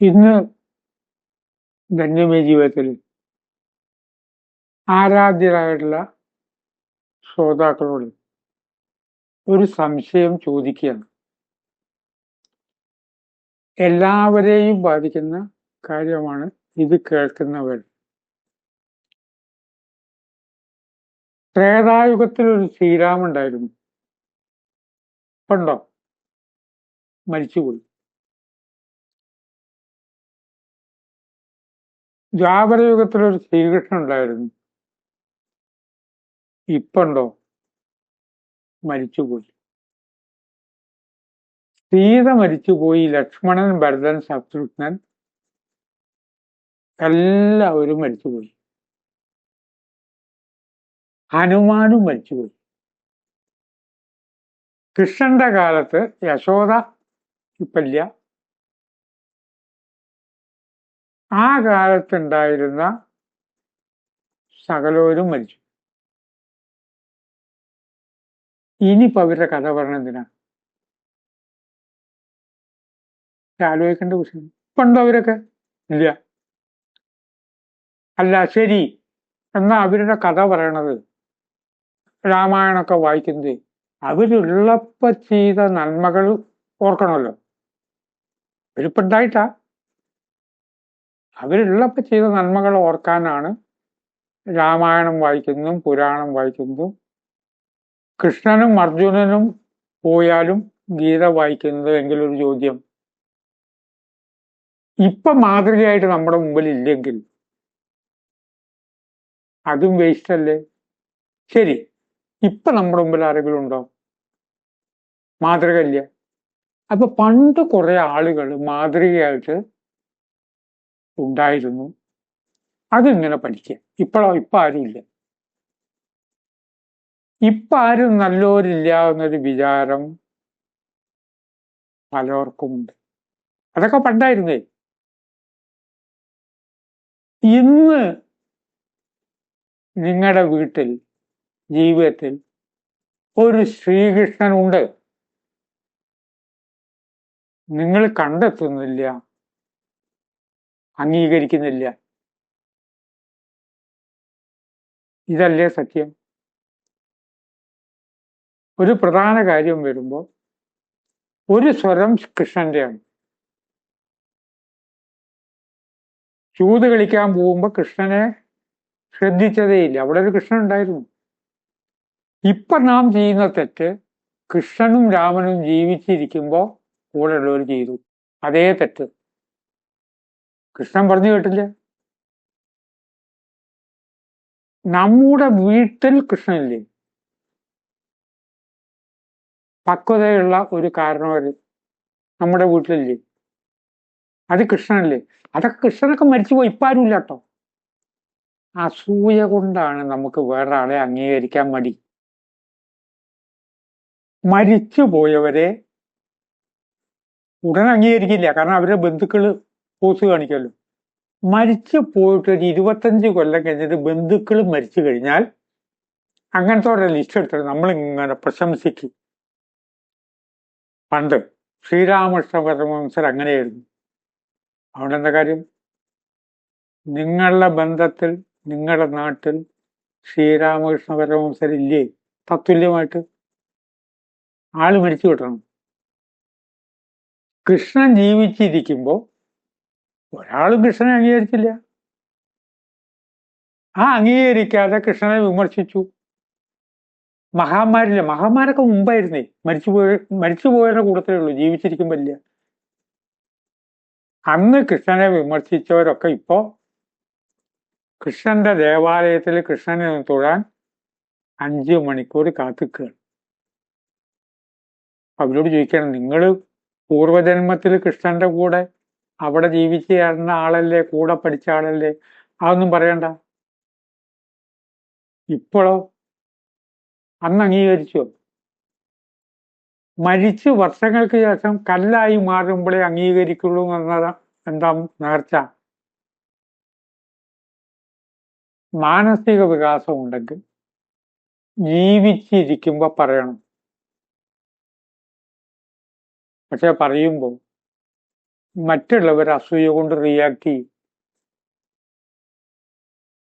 ഇന്ന് ധന്യമേ ജീവിതത്തിൽ ആരാധ്യരായിട്ടുള്ള ശ്രോതാക്കളോട് ഒരു സംശയം ചോദിക്കുകയാണ്. എല്ലാവരെയും ബാധിക്കുന്ന കാര്യമാണ് ഇത് കേൾക്കുന്നവർ. ത്രേതായുഗത്തിൽ ഒരു ശ്രീരാമുണ്ടായിരുന്നു ഉണ്ടോ മരിച്ചുപോയി. ദ്വാപരയുഗത്തിൽ ഒരു ശ്രീകൃഷ്ണൻ ഉണ്ടായിരുന്നു ഇപ്പുണ്ടോ? മരിച്ചുപോയി. സീത മരിച്ചുപോയി ലക്ഷ്മണൻ ഭരതൻ ശത്രുഘ്നൻ എല്ലാവരും മരിച്ചുപോയി. ഹനുമാനും മരിച്ചുപോയി. കൃഷ്ണന്റെ കാലത്ത് യശോദ ഇപ്പല്ല ആ കാലത്തുണ്ടായിരുന്ന സകലോരും മരിച്ചു. ഇനിയിപ്പോ അവരുടെ കഥ പറഞ്ഞതിനാ ആലോചിക്കേണ്ട വിഷയം. പണ്ടോ അവരൊക്കെ? ഇല്ല. അല്ല ശരി. എന്നാ അവരുടെ കഥ പറയണത് രാമായണമൊക്കെ വായിക്കുന്നത്. അവരുള്ളപ്പ ചെയ്ത നന്മകൾ ഓർക്കണമല്ലോ. അവരിപ്പുണ്ടായിട്ടാ അവരുള്ളപ്പോ ചെയ്ത നന്മകൾ ഓർക്കാനാണ് രാമായണം വായിക്കുന്നതും പുരാണം വായിക്കുന്നതും. കൃഷ്ണനും അർജുനനും പോയാലും ഗീത വായിക്കുന്നത് എങ്കിലൊരു ചോദ്യം. ഇപ്പൊ മാതൃകയായിട്ട് നമ്മുടെ മുമ്പിൽ ഇല്ലെങ്കിൽ അതും വേസ്റ്റ് അല്ലേ? ശരി ഇപ്പൊ നമ്മുടെ മുമ്പിൽ ആരെങ്കിലും ഉണ്ടോ? മാതൃക ഇല്ല അപ്പൊ പണ്ട് കുറെ ആളുകൾ മാതൃകയായിട്ട് ഉണ്ടായിരുന്നു. അതിങ്ങനെ പഠിക്കുക ഇപ്പോഴോ ഇപ്പൊ ആരുമില്ല ഇപ്പൊ ആരും നല്ലവരില്ല എന്നൊരു വിചാരം പലർക്കുമുണ്ട് അതൊക്കെ പണ്ടായിരുന്നേ. ഇന്ന് നിങ്ങളുടെ വീട്ടിൽ ജീവിതത്തിൽ ഒരു ശ്രീകൃഷ്ണനുണ്ട്. നിങ്ങൾ കണ്ടെത്തുന്നില്ല. അംഗീകരിക്കുന്നില്ല. ഇതല്ലേ സത്യം? ഒരു പ്രധാന കാര്യം വരുമ്പോൾ ഒരു സ്വരം കൃഷ്ണന്റെയാണ് ചൂത് കളിക്കാൻ പോകുമ്പോൾ കൃഷ്ണനെ ശ്രദ്ധിച്ചതേയില്ല. അവിടെ ഒരു കൃഷ്ണൻ ഉണ്ടായിരുന്നു. ഇപ്പൊ നാം ചെയ്യുന്ന തെറ്റ് കൃഷ്ണനും രാമനും ജീവിച്ചിരിക്കുമ്പോൾ കൂടെയുള്ളവർ ചെയ്തു. അതേ തെറ്റ്. കൃഷ്ണൻ പറഞ്ഞു കേട്ടില്ല. നമ്മുടെ വീട്ടിൽ കൃഷ്ണനില്ലേ? പക്വതയുള്ള ഒരു കാരണവര് നമ്മുടെ വീട്ടിലില്ലേ? അത് കൃഷ്ണനല്ലേ? അതൊക്കെ കൃഷ്ണനൊക്കെ മരിച്ചുപോയി ഇപ്പം ആരുമില്ല കേട്ടോ. അസൂയ കൊണ്ടാണ് നമുക്ക് വേറൊരാളെ അംഗീകരിക്കാൻ മടി. മരിച്ചു പോയവരെ ഉടൻ അംഗീകരിക്കില്ല. കാരണം അവരുടെ ബന്ധുക്കൾ പോസ് കാണിക്കുമല്ലോ മരിച്ചു പോയിട്ട് ഒരു ഇരുപത്തഞ്ച് കൊല്ലം കഴിഞ്ഞിട്ട് ബന്ധുക്കൾ മരിച്ചു കഴിഞ്ഞാൽ അങ്ങനത്തെ ഒരു ലിസ്റ്റ് എടുത്തിട്ട് നമ്മളിങ്ങനെ പ്രശംസിക്കും. പണ്ട് ശ്രീരാമകൃഷ്ണ പരമഹംസർ അങ്ങനെയായിരുന്നു. അവിടെ എന്താ കാര്യം? നിങ്ങളുടെ ബന്ധത്തിൽ നിങ്ങളുടെ നാട്ടിൽ ശ്രീരാമകൃഷ്ണ പരമഹംസർ ഇല്ലേ? തത്തുല്യമായിട്ട്. ആൾ മരിച്ചു കിട്ടണം കൃഷ്ണൻ ജീവിച്ചിരിക്കുമ്പോൾ ഒരാളും കൃഷ്ണനെ അംഗീകരിച്ചില്ല. ആ അംഗീകരിക്കാതെ കൃഷ്ണനെ വിമർശിച്ചു. മഹാന്മാരില്ല മഹാന്മാരൊക്കെ മുമ്പായിരുന്നേ. മരിച്ചുപോയ മരിച്ചുപോയവരുടെ കൂട്ടത്തിലേ ഉള്ളൂ ജീവിച്ചിരിക്കുമ്പില്ല അന്ന് കൃഷ്ണനെ വിമർശിച്ചവരൊക്കെ ഇപ്പോ കൃഷ്ണന്റെ ദേവാലയത്തിൽ കൃഷ്ണനെ തൊഴാൻ അഞ്ചു മണിക്കൂർ കാത്തിക്കുകയാണ് അവരോട് ചോദിക്കണം നിങ്ങൾ പൂർവജന്മത്തിൽ കൃഷ്ണന്റെ കൂടെ അവിടെ ജീവിച്ചിരുന്ന ആളല്ലേ കൂടെ പഠിച്ച ആളല്ലേ? അതൊന്നും പറയണ്ട. ഇപ്പോഴോ? അന്ന് അംഗീകരിച്ചു? മരിച്ച് വർഷങ്ങൾക്ക് ശേഷം കല്ലായി മാറുമ്പോഴേ അംഗീകരിക്കുള്ളൂ എന്നതാ എന്താ നേർച്ച? മാനസിക വികാസം ഉണ്ടെങ്കിൽ ജീവിച്ചിരിക്കുമ്പോ പറയണം. പക്ഷെ പറയുമ്പോൾ മറ്റുള്ളവർ അസൂയ കൊണ്ട് റിയാക്ട് ചെയ്യും.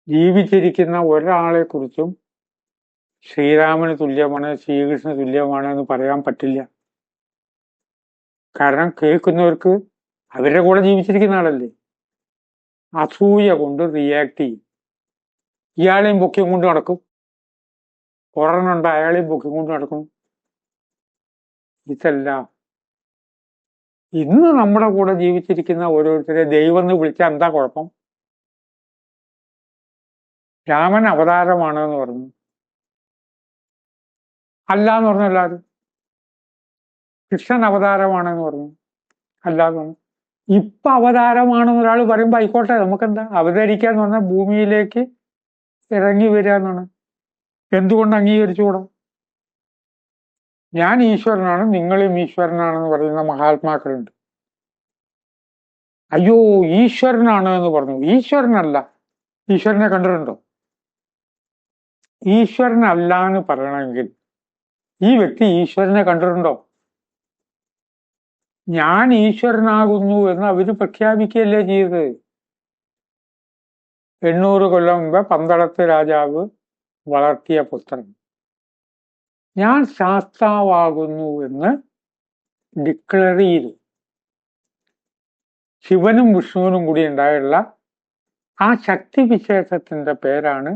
ജീവിച്ചിരിക്കുന്ന ഒരാളെ കുറിച്ചും ശ്രീരാമന് തുല്യമാണ് ശ്രീകൃഷ്ണന് തുല്യമാണ് എന്ന് പറയാൻ പറ്റില്ല. കാരണം കേൾക്കുന്നവർക്ക് അവരുടെ കൂടെ ജീവിച്ചിരിക്കുന്ന ആളല്ലേ? അസൂയ കൊണ്ട് റിയാക്ട് ചെയ്യും. ഇയാളെയും പൊക്കിയും കൊണ്ട് നടക്കും. ഒരെണ്ണുണ്ട് അയാളെയും പൊക്കിയും കൊണ്ട് നടക്കും. ഇതല്ല ഇന്ന് നമ്മുടെ കൂടെ ജീവിച്ചിരിക്കുന്ന ഓരോരുത്തരെ ദൈവം എന്ന് വിളിച്ചാൽ എന്താ കുഴപ്പം? രാമൻ അവതാരമാണ് എന്ന് പറഞ്ഞു. അല്ല എന്ന് പറഞ്ഞു എല്ലാവരും. കൃഷ്ണൻ അവതാരമാണെന്ന് പറഞ്ഞു. അല്ല എന്ന് പറഞ്ഞു. ഇപ്പൊ അവതാരമാണെന്ന് ഒരാൾ പറയുമ്പോൾ ആയിക്കോട്ടെ നമുക്കെന്താ? അവതരിക്കാന്ന് പറഞ്ഞാൽ ഭൂമിയിലേക്ക് ഇറങ്ങി വരിക എന്നാണ് എന്തുകൊണ്ട് അംഗീകരിച്ചുകൂടാ? ഞാൻ ഈശ്വരനാണ് നിങ്ങളും ഈശ്വരനാണെന്ന് പറയുന്ന മഹാത്മാക്കളുണ്ട്. അയ്യോ ഈശ്വരനാണ് എന്ന് പറഞ്ഞു. ഈശ്വരനല്ല. ഈശ്വരനെ കണ്ടിട്ടുണ്ടോ? ഈശ്വരനല്ല എന്ന് പറയണമെങ്കിൽ ഈ വ്യക്തി ഈശ്വരനെ കണ്ടിട്ടുണ്ടോ? ഞാൻ ഈശ്വരനാകുന്നു എന്ന് അവർ പ്രഖ്യാപിക്കുകയല്ലേ ചെയ്തത്? എണ്ണൂറ് കൊല്ലം മുമ്പ് പന്തളത്ത് രാജാവ് വളർത്തിയ പുത്രൻ. ഞാൻ ശാസ്താവാകുന്നു എന്ന് ഡിക്ലെയർ ചെയ്തു ശിവനും വിഷ്ണുവിനും കൂടി ഉണ്ടായുള്ള ആ ശക്തി വിശേഷത്തിന്റെ പേരാണ്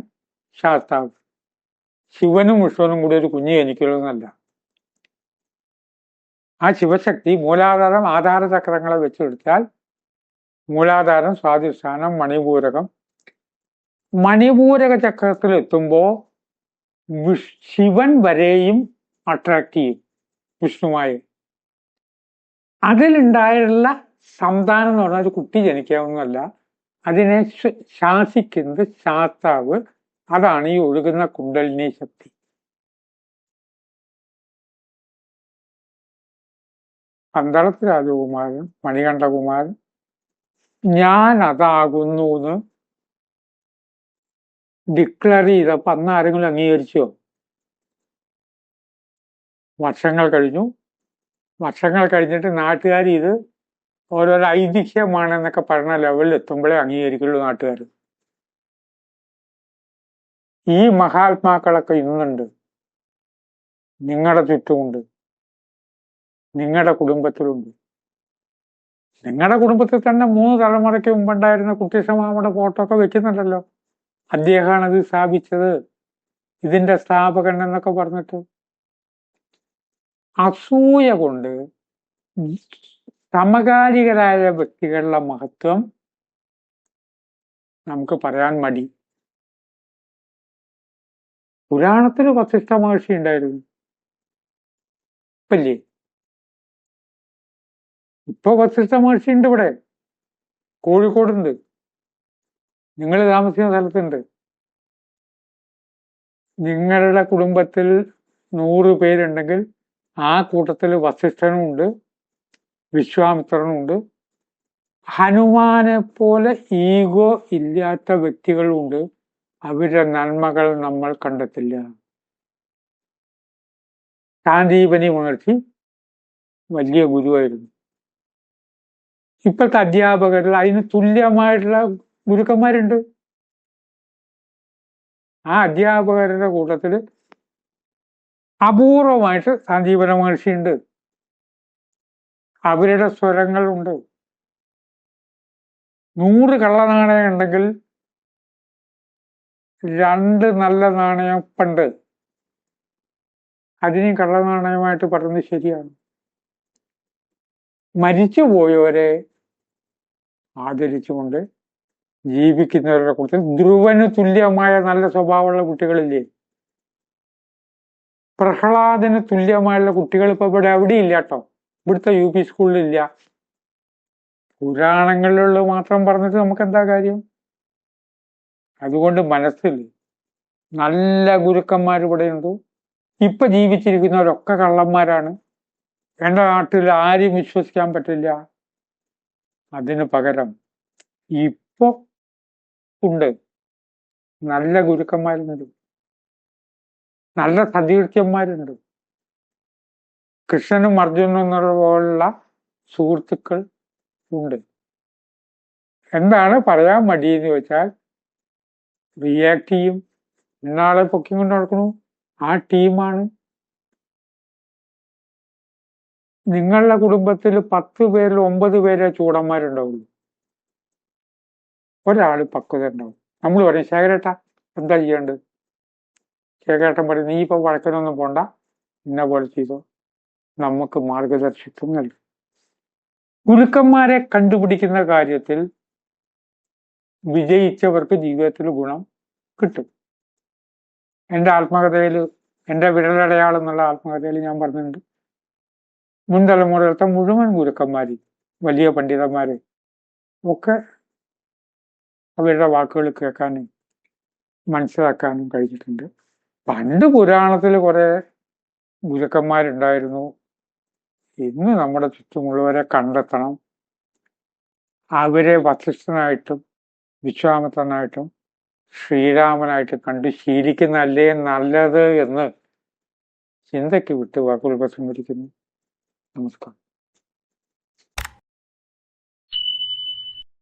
ശാസ്താവ്. ശിവനും വിഷ്ണുവിനും കൂടി ഒരു കുഞ്ഞ് ജനിക്കലൊന്നല്ല ആ ശിവശക്തി മൂലാധാരം ആധാര ചക്രങ്ങളെ വെച്ചെടുത്താൽ മൂലാധാരം സ്വാധിഷ്ഠാനം മണിപൂരകം. മണിപൂരക ചക്രത്തിൽ എത്തുമ്പോ വിഷ് ശിവൻ വരെയും അട്രാക്ട് ചെയ്യും വിഷ്ണുമായി അതിലുണ്ടായുള്ള സന്താനം എന്ന് പറഞ്ഞാൽ ഒരു കുട്ടി ജനിക്കാവുന്നതല്ല. അതിനെ ശാസിക്കുന്നത് ശാസ്താവ്. അതാണ് ഈ ഒഴുകുന്ന കുണ്ടലിനി ശക്തി. പന്തളത്ത് രാജകുമാരൻ മണികണ്ഠകുമാരൻ ഞാൻ അതാകുന്നു എന്ന് ഡിക്ലെയർ ചെയ്തപ്പോ അന്ന് ആരെങ്കിലും അംഗീകരിച്ചോ? വർഷങ്ങൾ കഴിഞ്ഞു. വർഷങ്ങൾ കഴിഞ്ഞിട്ട് നാട്ടുകാർ ഇത് ഓരോരോ ഐതിഹ്യമാണെന്നൊക്കെ പറഞ്ഞ ലെവലിൽ എത്തുമ്പോഴേ അംഗീകരിക്കുള്ളൂ നാട്ടുകാർ. ഈ മഹാത്മാക്കളൊക്കെ ഇന്നുണ്ട്. നിങ്ങളുടെ ചുറ്റുമുണ്ട്. നിങ്ങളുടെ കുടുംബത്തിലുണ്ട്. നിങ്ങളുടെ കുടുംബത്തിൽ തന്നെ മൂന്ന് തലമുറയ്ക്ക് മുമ്പുണ്ടായിരുന്ന കുട്ടിസമാമയുടെ ഫോട്ടോ ഒക്കെ വെക്കുന്നുണ്ടല്ലോ. അദ്ദേഹമാണ് അത് സ്ഥാപിച്ചത്. ഇതിന്റെ സ്ഥാപകൻ എന്നൊക്കെ പറഞ്ഞിട്ട്. അസൂയ കൊണ്ട് സമകാലികരായ വ്യക്തികളുടെ മഹത്വം നമുക്ക് പറയാൻ മടി. പുരാണത്തിന് വസിഷ്ഠ മഹർഷി ഉണ്ടായിരുന്നു. ഇപ്പല്ലേ? ഇപ്പൊ വസിഷ്ഠ മഹർഷി ഉണ്ട് ഇവിടെ. കോഴിക്കോടുണ്ട്. നിങ്ങൾ താമസിക്കുന്ന സ്ഥലത്തുണ്ട്. നിങ്ങളുടെ കുടുംബത്തിൽ നൂറ് പേരുണ്ടെങ്കിൽ ആ കൂട്ടത്തിൽ വസിഷ്ഠനും ഉണ്ട് വിശ്വാമിത്രനും ഉണ്ട് ഹനുമാനെ പോലെ ഈഗോ ഇല്ലാത്ത വ്യക്തികളുണ്ട്. അവരുടെ നന്മകൾ നമ്മൾ കണ്ടെത്തില്ല. ശാന്തീപനി ഉണർത്തി വലിയ ഗുരുവായിരുന്നു. ഇപ്പോഴത്തെ അധ്യാപകരിൽ അതിന് തുല്യമായിട്ടുള്ള ഗുരുക്കന്മാരുണ്ട്. ആ അധ്യാപകരുടെ കൂട്ടത്തിൽ അപൂർവമായിട്ട് സഞ്ജീവന മഹർഷിയുണ്ട്. അവരുടെ സ്വരങ്ങളുണ്ട് നൂറ് കള്ളനാണയം ഉണ്ടെങ്കിൽ രണ്ട് നല്ല നാണയം പണ്ട്. അതിനെ കള്ളനാണയമായിട്ട് പറയുന്നത് ശരിയാണ്. മരിച്ചുപോയവരെ ആദരിച്ചുകൊണ്ട് ജീവിക്കുന്നവരുടെ കൂട്ടത്തിൽ ധ്രുവന് തുല്യമായ നല്ല സ്വഭാവമുള്ള കുട്ടികളില്ലേ? പ്രഹ്ലാദന് തുല്യമായുള്ള കുട്ടികൾ ഇപ്പൊ ഇവിടെ അവിടെ ഇല്ല കേട്ടോ. ഇവിടുത്തെ യു പി സ്കൂളിലില്ല. പുരാണങ്ങളിലുള്ള മാത്രം പറഞ്ഞിട്ട് നമുക്ക് എന്താ കാര്യം? അതുകൊണ്ട് മനസ്സിൽ നല്ല ഗുരുക്കന്മാർ ഇവിടെയുണ്ട് ഇപ്പൊ ജീവിച്ചിരിക്കുന്നവരൊക്കെ കള്ളന്മാരാണ്. എന്റെ നാട്ടിൽ ആരെയും വിശ്വസിക്കാൻ പറ്റില്ല. അതിന് പകരം ഇപ്പൊ ഉണ്ട്. നല്ല ഗുരുക്കന്മാരുണ്ട്. നല്ല സതീർത്ഥ്യന്മാരുണ്ട് കൃഷ്ണനും അർജുനും എന്നുള്ള പോലുള്ള സുഹൃത്തുക്കൾ ഉണ്ട്. എന്താണ് പറയാൻ മടിയെന്ന് വെച്ചാൽ റിയാക്ട് ചെയ്യും. ഇന്നാളെ പൊക്കി കൊണ്ട് നടക്കണു ആ ടീമാണ് നിങ്ങളുടെ കുടുംബത്തിൽ പത്ത് പേരിൽ ഒമ്പത് പേരെ ചൂടന്മാരുണ്ടാവുള്ളൂ. ഒരാൾ പക്വത ഉണ്ടാവും നമ്മൾ പറയും ശേഖരേട്ട എന്താ ചെയ്യേണ്ടത്? ശേഖരേട്ടൻ പറയും നീ ഇപ്പൊ വഴക്കിനൊന്നും പോണ്ട. ഇന്ന പോലെ ചെയ്തോ. നമുക്ക് മാർഗദർശിത്വം നൽകും. ഗുരുക്കന്മാരെ കണ്ടുപിടിക്കുന്ന കാര്യത്തിൽ വിജയിച്ചവർക്ക് ജീവിതത്തിൽ ഗുണം കിട്ടും. എന്റെ ആത്മകഥയിൽ എന്റെ വിരലടയാളം എന്നുള്ള ആത്മകഥയിൽ ഞാൻ പറഞ്ഞിട്ടുണ്ട്. മുൻ തലമുറയിലത്തെ മുഴുവൻ ഗുരുക്കന്മാർ വലിയ പണ്ഡിതന്മാരെ ഒക്കെ അവരുടെ വാക്കുകൾ കേൾക്കാനും മനസ്സിലാക്കാനും കഴിഞ്ഞിട്ടുണ്ട്. പണ്ട് പുരാണത്തിൽ കുറെ ഗുരുക്കന്മാരുണ്ടായിരുന്നു. ഇന്ന് നമ്മുടെ ചുറ്റുമുള്ളവരെ കണ്ടെത്തണം. അവരെ വസിഷ്ഠനായിട്ടും വിശ്വാമിത്രനായിട്ടും ശ്രീരാമനായിട്ട് കണ്ട് ശീലിക്കുന്നല്ലേ നല്ലത് എന്ന് ചിന്തയ്ക്ക് വിട്ട് വാക്കുകൾ പ്രസംഗിക്കുന്നു. നമസ്കാരം.